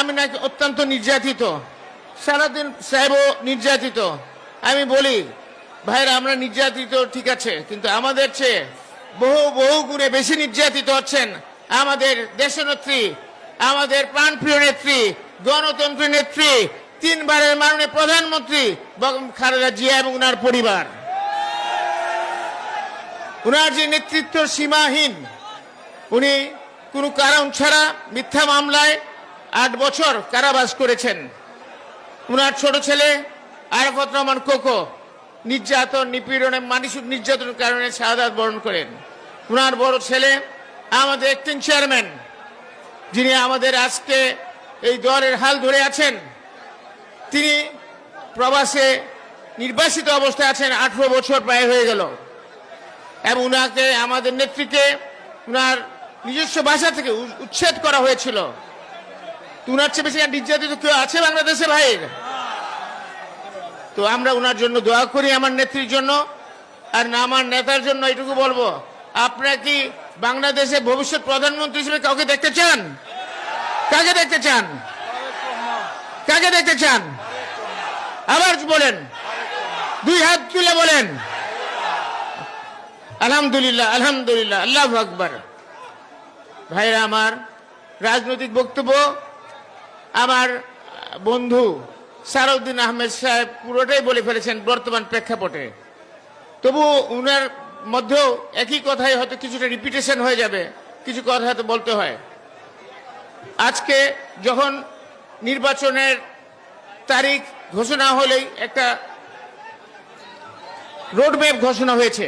আমি নাকি অত্যন্ত নির্যাতিত। সারাদিন সাহেবও নির্যাতিত। আমি বলি, ভাইরা, আমরা নির্যাতিত, ঠিক আছে, কিন্তু আমাদের চেয়ে বহু বহু গুণে বেশি নির্যাতিত হচ্ছেন আমাদের দেশনেত্রী, আমাদের প্রাণপ্রিয় নেত্রী, গণতন্ত্র নেত্রী, তিনবারের মাননীয় প্রধানমন্ত্রী বেগম খালেদা জিয়া এবং ওনার পরিবার। উনার যে নেতৃত্ব সীমাহীন, উনি কোনো কারণ ছাড়া মিথ্যা মামলায় আট বছর কারাবাস করেছেন। উনার ছোট ছেলে আরাফত রহমান কোকো নির্যাতন, নিপীড়নে, মানসিক নির্যাতনের কারণে শাহাদাত বরণ করেন। উনার বড় ছেলে আমাদের একটিং চেয়ারম্যান যিনি আমাদের আজকে এই দলের হাল ধরে আছেন, তিনি প্রবাসে নির্বাসিত অবস্থায় আছেন, আঠারো বছর প্রায় হয়ে গেল। এবং উনাকে, আমাদের নেত্রীকে উনার নিজস্ব ভাষা থেকে উচ্ছেদ করা হয়েছিল। উনার চেয়ে বেশি নির্যাতিত কেউ আছে বাংলাদেশে ভাই তো আমরা উনার জন্য দোয়া করি আমার নেত্রীর জন্য আর না আমার নেতার জন্য, এটুকু বলব। আপনারা কি বাংলাদেশে ভবিষ্যৎ প্রধানমন্ত্রী হিসেবে কাউকে দেখতে চান? কাকে দেখতে চান? কাকে দেখতে চান? আবার বলেন। দুই হাত তুলে বলেন। আলহামদুলিল্লাহ আলহামদুলিল্লাহ, আল্লাহ আকবর। ভাইরা, আমার রাজনৈতিক বক্তব্য আমার বন্ধু সারউদ্দিন আহমেদ সাহেব পুরোটাই বলে ফেলেছেন বর্তমান প্রেক্ষাপটে। তবু উনার মধ্যেও একই কথাই হয়তো কিছুটা রিপিটেশন হয়ে যাবে, কিছু কথা হয়তো বলতে হয়। আজকে যখন নির্বাচনের তারিখ ঘোষণা হলেই একটা রোডম্যাপ ঘোষণা হয়েছে,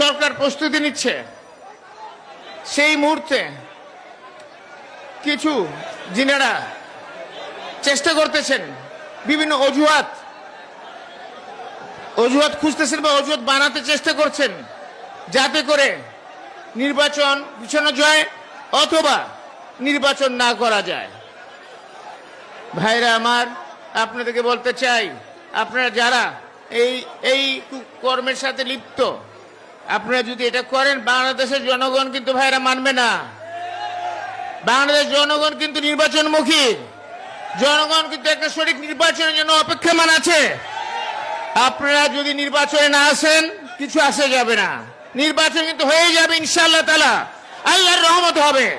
সরকার প্রস্তুতি নিচ্ছে। সেই মুহূর্তে কিছু যিনারা চেষ্টা করতেছেন বিভিন্ন অজুহাত। অজুহাত খুঁজতেছেন বা অজুহাত বানাতে চেষ্টা করছেন যাতে করে নির্বাচন পিছানো যায় অথবা নির্বাচন না করা যায়। ভাইরা আমার, আপনাদেরকে বলতে চাই, আপনারা যারা এই এই কর্মের সাথে লিপ্ত, আপনারা যদি এটা করেন, বাংলাদেশের জনগণ কিন্তু ভাইরা মানবে না। বাংলাদেশ জনগণ কিন্তু নির্বাচনমুখী। জনগণ কিন্তু একটা সঠিক নির্বাচনের জন্য অপেক্ষমান আছে। আপনারা যদি নির্বাচনে না আসেন, কিছু আসে যাবে না। নির্বাচন কিন্তু হয়ে যাবে ইনশাআল্লাহ তালা আল্লাহর রহমত হবে।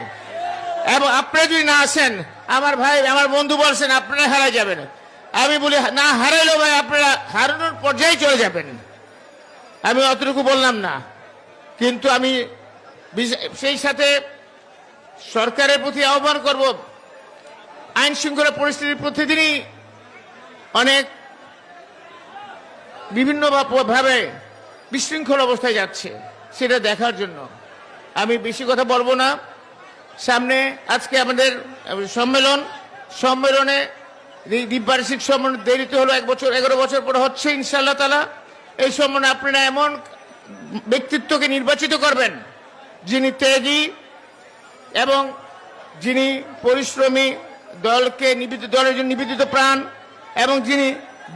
এবং আপনারা যদি না আসেন, আমার ভাই, আমার বন্ধু বলছেন, আপনারা হারা যাবেন। আমি বলি, না হারাইলেও ভাই, আপনারা হারানোর পর্যায়ে চলে যাবেন। আমি অতটুকু বললাম না। কিন্তু আমি সেই সাথে সরকারের প্রতি আহ্বান করব। আইন শৃঙ্খলা পরিস্থিতি প্রতিদিনই অনেক বিভিন্ন ভাবে বিশৃঙ্খল অবস্থায় যাচ্ছে, সেটা দেখার জন্য। আমি বেশি কথা বলব না। সামনে আজকে আমাদের সম্মেলন, সম্মেলনে দ্বীপবার্ষিক সম্মেলন দেরিতে হলো এক বছর, এগারো বছর পরে হচ্ছে, ইনশাআল্লাহ তালা এই সম্মেলনে আপনারা এমন ব্যক্তিত্বকে নির্বাচিত করবেন যিনি ত্যাগী এবং যিনি পরিশ্রমী দলকে নিবেদিত, দলের জন্য নিবেদিত প্রাণ, এবং যিনি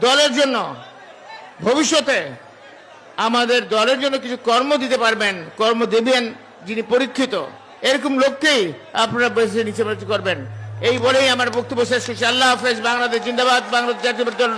দলের জন্য ভবিষ্যতে আমাদের দলের জন্য কিছু কর্ম দিতে পারবেন, কর্ম দেবেন, যিনি পরীক্ষিত, এরকম লোককেই আপনারা বেছে নিচে করবেন। এই বলেই আমার বক্তব্য শেষ করছি। আল্লাহ হাফেজ, বাংলাদেশ জিন্দাবাদ, বাংলাদেশ জাতীয় দল